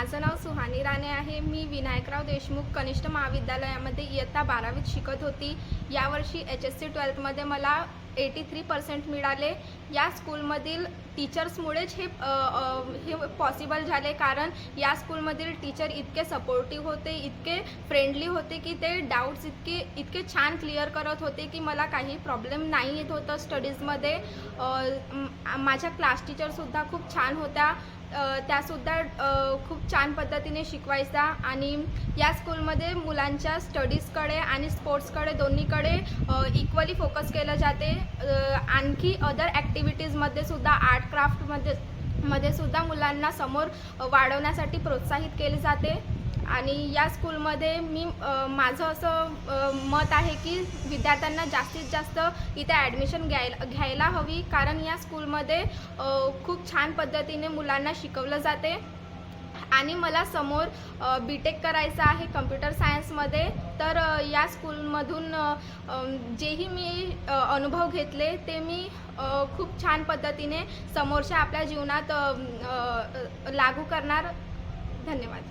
माझं नाव सुहानी राणे आहे. मी विनायकराव देशमुख कनिष्ठ महाविद्यालयामध्ये इयत्ता बारावीत शिकत होती. यावर्षी एच एस सी ट्वेल्थमध्ये मला एटी थ्री पर्सेंट मिळाले. या स्कूलमधील टीचर्समुळेच हे हे पॉसिबल झाले कारण या स्कूलमधील टीचर इतके सपोर्टिव्ह होते इतके फ्रेंडली होते की ते डाऊट्स इतके इतके छान क्लिअर करत होते की मला काही प्रॉब्लेम नाही येत होतं स्टडीजमध्ये. माझ्या क्लास टीचरसुद्धा खूप छान होत्या. त्यासुद्धा खूप छान पद्धतीने शिकवायचा आणि या स्कूलमध्ये मुलांच्या स्टडीजकडे आणि स्पोर्ट्सकडे दोन्हीकडे इक्वली फोकस केलं जाते. आणखी अदर ॲक्टिव्हिटीजमध्ये सुद्धा आर्ट क्राफ्टमध्ये मध्ये सुद्धा मुलांना समोर वाढवण्यासाठी प्रोत्साहित केले जाते. आणि या स्कूलमध्ये मी माझं असं मत आहे की विद्यार्थ्यांना जास्तीत जास्त इथे ॲडमिशन घ्यायला घ्यायला हवी. कारण या स्कूलमध्ये खूप छान पद्धतीने मुलांना शिकवलं जाते. आणि मला समोर बी टेक करायचं आहे कम्प्युटर सायन्समध्ये तर या स्कूलमधून जेही मी अनुभव घेतले ते मी खूप छान पद्धतीने समोरच्या आपल्या जीवनात लागू करणार. धन्यवाद.